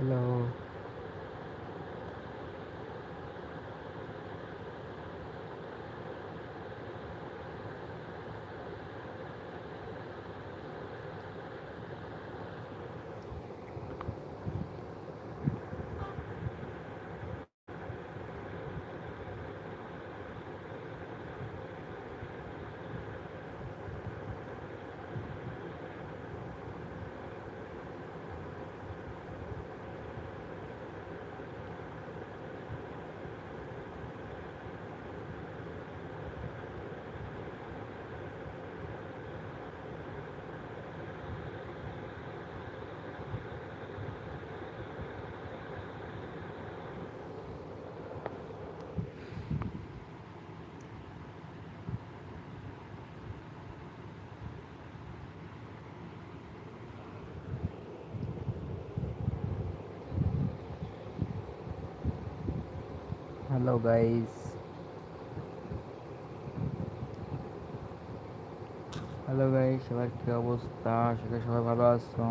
Hello hello guys hello guys সবার কি অবস্থা? আশা করি সবাই ভালো আছো।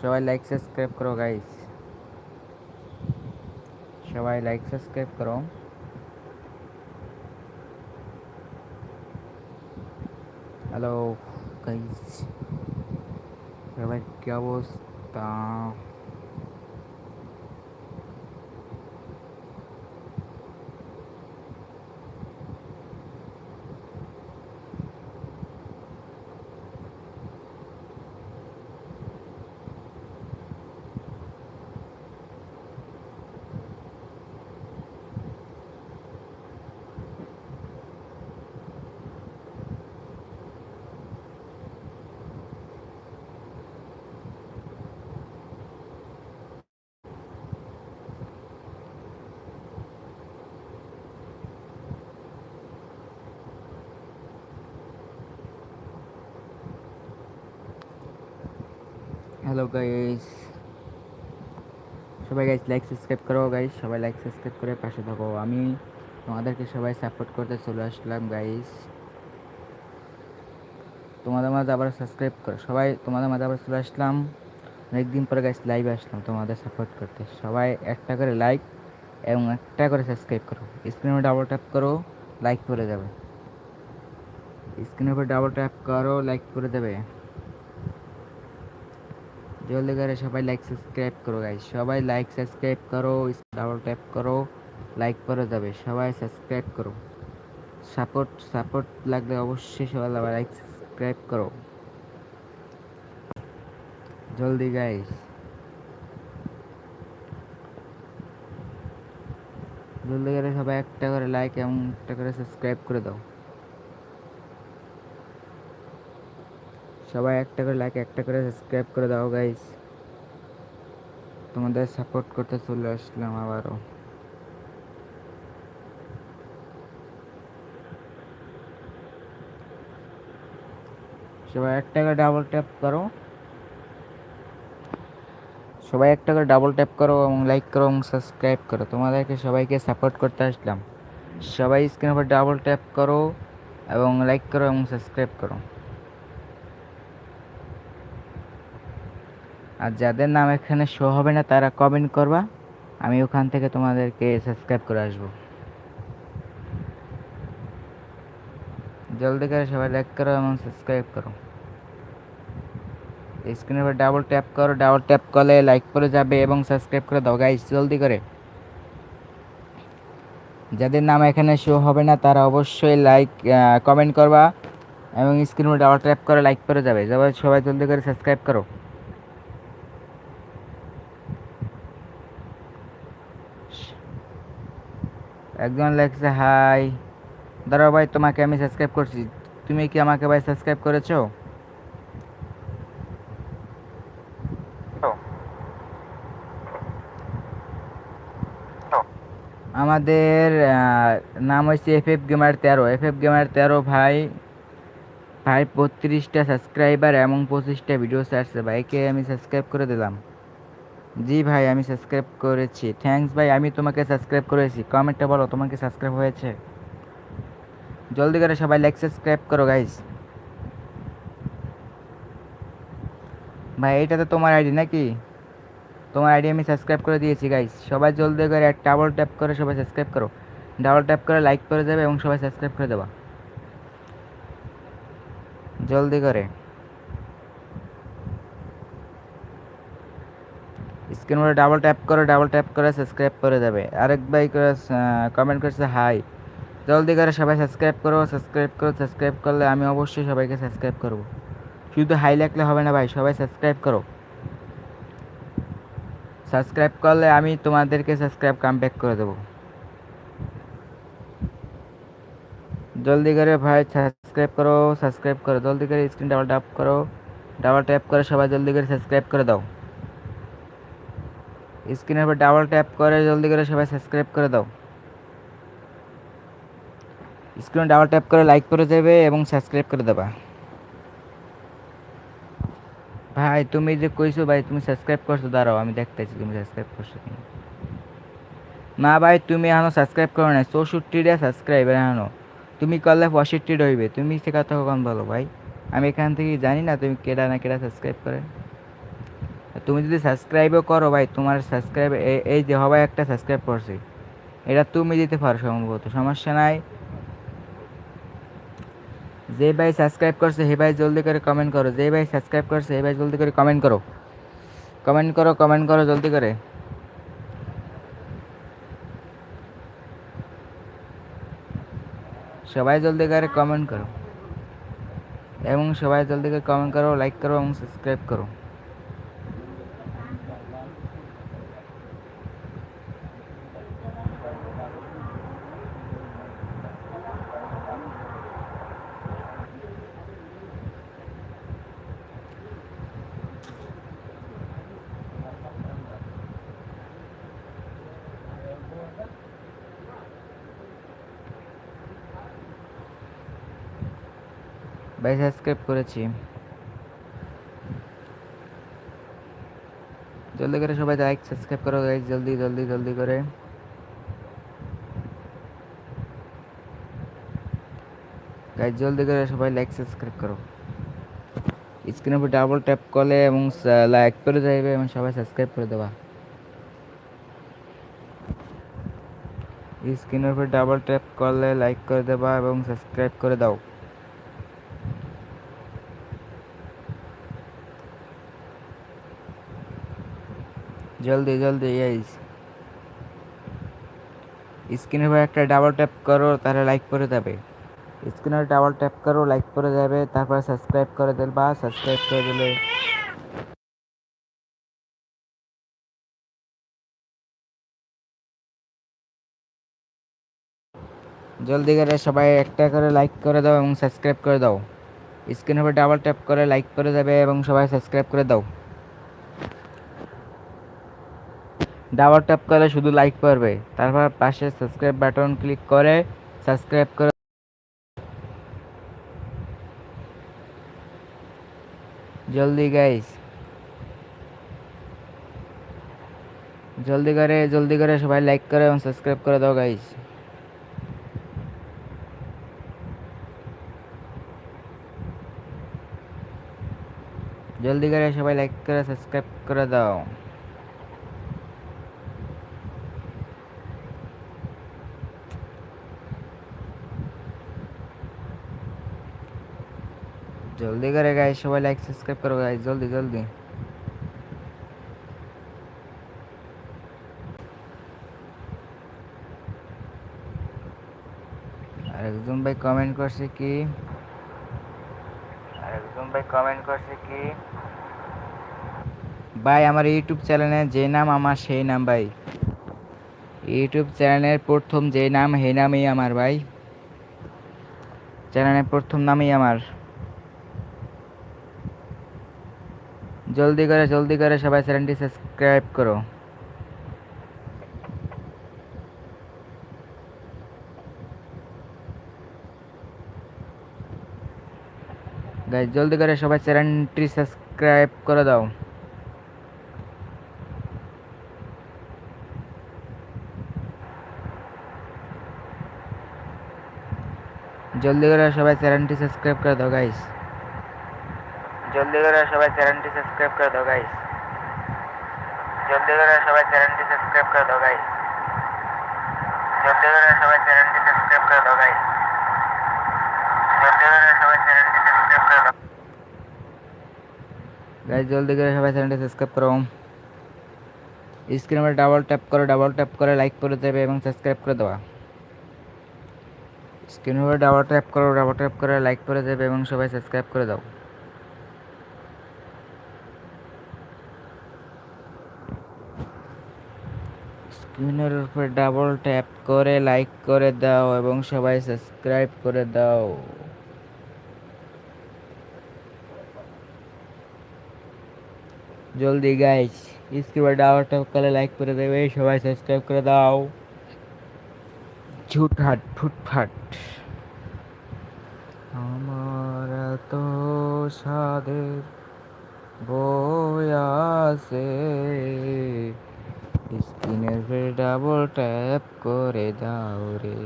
সবাই লাইক সাবস্ক্রাইব করো গাইস সবাই লাইক সাবস্ক্রাইব করো। হ্যালো গাইস সবার কি অবস্থা? হ্যালো গাইস সবাই গাইস লাইক সাবস্ক্রাইব করো গাইস সবাই লাইক সাবস্ক্রাইব করে পাশে থাকো। আমি তোমাদেরকে সবাই সাপোর্ট করতে চলে আসলাম গাইস তোমাদের মাঝে আবার সাবস্ক্রাইব করো সবাই তোমাদের মাঝে আবার চলে আসলাম। অনেকদিন পরে গাইস লাইভে আসলাম তোমাদের সাপোর্ট করতে। সবাই একটা করে লাইক এবং একটা করে সাবস্ক্রাইব করো। স্ক্রিনে ডাবল ট্যাপ করো লাইক করে দেবে। স্ক্রিনের উপর ডাবল ট্যাপ করো লাইক করে দেবে। জলদি করে সবাই লাইক সাবস্ক্রাইব করো গাইস সবাই লাইক সাবস্ক্রাইব করো ডাবল ট্যাপ করো লাইক করে যাবে। সবাই সাবস্ক্রাইব করো। সাপোর্ট সাপোর্ট লাগলে অবশ্যই সবাই লাইক সাবস্ক্রাইব করো। জলদি গাইস জলদি করে সবাই একটা করে লাইক এবং একটা করে সাবস্ক্রাইব করে দাও। সবাই একটা করে লাইক একটা করে সাবস্ক্রাইব করে দাও গাইস তোমাদের সাপোর্ট করতে চলে আসলাম আবারও। সবাই একটা করে ডাবল ট্যাপ করো। সবাই একটা করে ডাবল ট্যাপ করো এবং লাইক করো এবং সাবস্ক্রাইব করো। তোমাদেরকে সবাইকে সাপোর্ট করতে আসলাম। সবাই স্ক্রিনের উপর ডাবল ট্যাপ করো এবং লাইক করো এবং সাবস্ক্রাইব করো। আর যাদের নাম এখানে শো হবে না, তারা কমেন্ট করবা। আমি ওখান থেকে তোমাদেরকে সাবস্ক্রাইব করে আসব। জলদি করে সবাই লাইক করো এবং সাবস্ক্রাইব করো। স্ক্রিনের উপর ডাবল ট্যাপ করো ডাবল ট্যাপ করলে লাইক করে যাবে এবং সাবস্ক্রাইব করে দাও। গাইস জলদি করে। যাদের নাম এখানে শো হবে না, তারা অবশ্যই লাইক কমেন্ট করবা এবং স্ক্রিনের উপর ডাবল ট্যাপ করে লাইক করে যাবে। সবাই জলদি করে সাবস্ক্রাইব করো। একজন লেখছে, হাই, দাঁড়াও ভাই, তোমাকে আমি সাবস্ক্রাইব করছি। তুমি কি আমাকে ভাই সাবস্ক্রাইব করেছ? আমাদের নাম হচ্ছে এফ এফ গেমার তেরো। এফ এফ গেমার তেরো ভাই ভাই বত্রিশটা সাবস্ক্রাইবার এবং পঁচিশটা ভিডিও ছাড়ছে ভাইকে আমি সাবস্ক্রাইব করে দিলাম। জি ভাই, আমি সাবস্ক্রাইব করেছি। থ্যাঙ্কস ভাই, আমি তোমাকে সাবস্ক্রাইব করেছি। কমেন্টটা বলো তোমাকে সাবস্ক্রাইব হয়েছে? জলদি করে সবাই লাইক সাবস্ক্রাইব করো গাইস ভাই, এটা তো তোমার আইডি নাকি? তোমার আইডি আমি সাবস্ক্রাইব করে দিয়েছি গাইস সবাই জলদি করে ডাবল ট্যাপ করে সবাই সাবস্ক্রাইব করো। ডাবল ট্যাপ করে লাইক করে দেবে এবং সবাই সাবস্ক্রাইব করে দেবা। জলদি করে। স্ক্রিন করে ডাবল ট্যাপ করে ডাবল ট্যাপ করে সাবস্ক্রাইব করে দেবে। আরেক ভাই করে কমেন্ট করেছে হাই জলদি করে সবাই সাবস্ক্রাইব করো সাবস্ক্রাইব করো সাবস্ক্রাইব করলে আমি অবশ্যই সবাইকে সাবস্ক্রাইব করব। শুধু হাই লাগলে হবে না ভাই, সবাই সাবস্ক্রাইব করো। সাবস্ক্রাইব করলে আমি তোমাদেরকে সাবস্ক্রাইব কাম ব্যাক করে দেবো। জলদি করে ভাই সাবস্ক্রাইব করো সাবস্ক্রাইব করো। জলদি করে স্ক্রিন ডাবল ট্যাপ করো ডাবল ট্যাপ করে সবাই জলদি করে সাবস্ক্রাইব করে দাও। স্ক্রিনের উপর ডাবল ট্যাপ করে জলদি করে সবাই সাবস্ক্রাইব করে দাও। স্ক্রিনে ডাবল ট্যাপ করে লাইক করে দেবে এবং সাবস্ক্রাইব করে দেবা। ভাই, তুমি যে কইছো ভাই, তুমি সাবস্ক্রাইব করছ, দাঁড়াও, আমি দেখতেছি তুমি সাবস্ক্রাইব করছ কিনা। না ভাই, তুমি এখনও সাবস্ক্রাইব করো না চৌষট্টিটা সাবস্ক্রাইব এখনও। তুমি করলে পঁয়ষট্টি রইবে, তুমি সে কথা কখন বলো ভাই? আমি এখান থেকে জানি না তুমি কেডা না কেডা সাবস্ক্রাইব করে। তুমি যদি সাবস্ক্রাইবও করো ভাই, তোমার সাবস্ক্রাইব এই যে হবাই একটা সাবস্ক্রাইব করছি, এটা তুমি দিতে পারো সম্ভবত সমস্যা নাই। যে ভাই সাবস্ক্রাইব করছে, হে ভাই জলদি করে কমেন্ট করো, যে ভাই সাবস্ক্রাইব করছে, হে ভাই জলদি করে কমেন্ট করো। কমেন্ট করো কমেন্ট করো জলদি করে। সবাই জলদি করে কমেন্ট করো। এবং সবাই জলদি করে কমেন্ট করো লাইক করো এবং সাবস্ক্রাইব করো। ভাই সাবস্ক্রাইব করেছি। জলদি করে সবাই লাইক সাবস্ক্রাইব করো গাইজ জলদি জলদি জলদি করে। গাইজ জলদি করে সবাই লাইক সাবস্ক্রাইব করো। স্ক্রিনের উপর ডাবল ট্যাপ করলে এবং লাইক করে যাইবে এবং সবাই সাবস্ক্রাইব করে দেবা। স্ক্রিনের উপর ডাবল ট্যাপ করলে লাইক করে দেবা এবং সাবস্ক্রাইব করে দাও। জলদি জলদি গাইস স্ক্রিনের উপর একটা ডাবল ট্যাপ করো, তাহলে লাইক করে যাবে। স্ক্রিনের ডাবল ট্যাপ করো লাইক করে যাবে, তারপর সাবস্ক্রাইব করে দেবা সাবস্ক্রাইব করে দিলে। জলদি করে সবাই একটা করে লাইক করে দাও এবং সাবস্ক্রাইব করে দাও। স্ক্রিনের উপর ডাবল ট্যাপ করে লাইক করে যাবে এবং সবাই সাবস্ক্রাইব করে দাও। ডাবল ট্যাপ করলে শুধু লাইক করবে। তারপর পাশে সাবস্ক্রাইব বাটন ক্লিক করে সাবস্ক্রাইব করে জলদি গাইস জলদি করে জলদি করে সবাই লাইক করে এবং সাবস্ক্রাইব করে দাও গাইস জলদি করে সবাই লাইক করে সাবস্ক্রাইব করে দাও। জলদি করে গাইস সবাই লাইক সাবস্ক্রাইব করো গাইস জলদি জলদি। আরেকজন ভাই কমেন্ট করছে কি? আরেকজন ভাই কমেন্ট করছে কি? ভাই, আমার ইউটিউব চ্যানেলে যে নাম আমার, সেই নাম ভাই। ইউটিউব চ্যানেলের প্রথম যে নাম, সেই নামই আমার ভাই। চ্যানেলের প্রথম নামই আমার। জলদি করে জলদি করে সবাই চ্যানেলটি সাবস্ক্রাইব করো। গাইজ জলদি করে সবাই চ্যানেলটি সাবস্ক্রাইব করে দাও। জলদি করে সবাই চ্যানেলটি সাবস্ক্রাইব করে দাও গাইস জলদি করে সবাই চ্যানেলটি সাবস্ক্রাইব করে দাও গাইস জলদি করে সবাই চ্যানেলটি সাবস্ক্রাইব করে দাও গাইস জলদি করে সবাই চ্যানেলটি সাবস্ক্রাইব করে দাও গাইস জলদি করে সবাই চ্যানেলটি সাবস্ক্রাইব করে দাও। গাইস জলদি করে সবাই চ্যানেলটি সাবস্ক্রাইব করো। স্ক্রিনে ডাবল ট্যাপ করে ডাবল ট্যাপ করে লাইক করে দেবে এবং সাবস্ক্রাইব করে দেওয়া স্ক্রিনের উপরে ডাবল ট্যাপ করো ডাবল ট্যাপ করে লাইক করে দেবে এবং সবাই সাবস্ক্রাইব করে দাও। স্ক্রিনের উপরে ডাবল ট্যাপ করে লাইক করে দাও এবং সবাই সাবস্ক্রাইব করে দাও। জলদি গাইস স্ক্রিনে ডাবল ট্যাপ করে লাইক করে দেবে, সবাই সাবস্ক্রাইব করে দাও। ঝুটহাট, ফুটফাট। আমার তো সাদের বয়াসে স্ক্রিনের উপরে ডাবল ট্যাপ করে দাও রে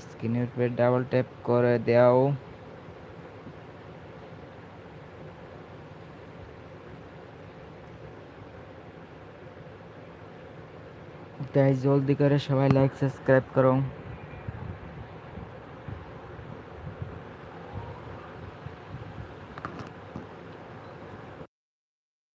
স্ক্রিনের উপরে ডাবল ট্যাপ করে দাও গাইস জলদি করে সবাই লাইক সাবস্ক্রাইব করো